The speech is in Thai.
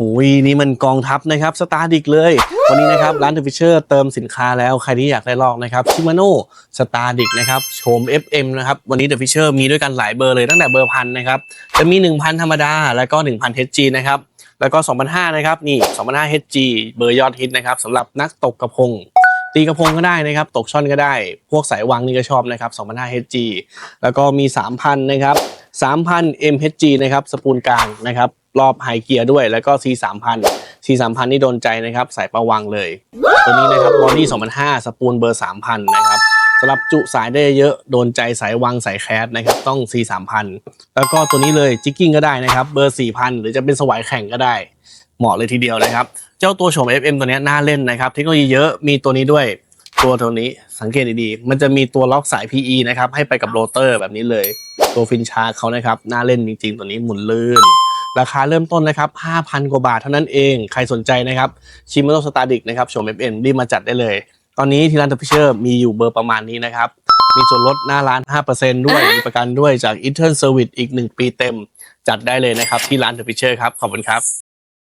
โอ้ยนี่มันกองทัพนะครับสตาร์ดิกเลย วันนี้นะครับร้านเดอะฟิชเชอร์เติมสินค้าแล้วใครที่อยากได้ลอกนะครับชิมาโน่สตาร์ดิกนะครับโฉม FM นะครับวันนี้เดอะฟิชเชอร์มีด้วยกันหลายเบอร์เลยตั้งแต่เบอร์พันนะครับจะมี 1,000 ธรรมดา แล้วก็ 1,000 HG นะครับแล้วก็2,500นะครับนี่2,500 HG เบอร์ยอดฮิตนะครับสำหรับนักตกกระพง ตีกระพงก็ได้นะครับตกช่อนก็ได้ พวกสายวางนี่ก็ชอบนะครับ2,500 HG แล้วก็มี 3,000นะครับ 3,000 MHG นะครับสปูลกลางนะครับรอบไฮเกียร์ด้วยแล้วก็ C 3,000 C 3,000 นี่โดนใจนะครับสายประวังเลย ตัวนี้นะครับบอดี้2,500 สปูลเบอร์ 3,000 นะครับสำหรับจุสายได้เยอะโดนใจสายวังสายแคสนะครับต้อง C 3,000 แล้วก็ตัวนี้เลยจิกกิ้งก็ได้นะครับเบอร์ 4,000 หรือจะเป็นสวายแข่งก็ได้ เหมาะเลยทีเดียวนะครับ เจ้าตัวโฉม FM ตัวนี้น่าเล่นนะครับเทคโนโลยีเยอะมีตัวนี้ด้วย ตัวตัวนี้สังเกตดีๆ มันจะมีตัวล็อกสาย PE นะครับ ให้ไปกับโรเตอร์แบบนี้เลย ตัวฟินชาร์เขานะครับ น่าเล่นจริง ๆ ตัวนี้หมุนลื่น ราคาเริ่มต้นนะครับ 5,000 กว่าบาทเท่านั้นเอง ใครสนใจนะครับชิมโนสตาร์ดิกนะครับโฉม FM รีบมาจัดได้เลย ตอนนี้ที่ร้านเดอะฟิเชอร์มีอยู่เบอร์ประมาณนี้นะครับ มีส่วนลดหน้าร้าน 5%ด้วย มีประกันด้วยจาก e t e r n Service อีก 1 ปีเต็ม จัดได้เลยนะครับที่ร้านเดอะฟิเชอร์ครับ ขอบคุณครับ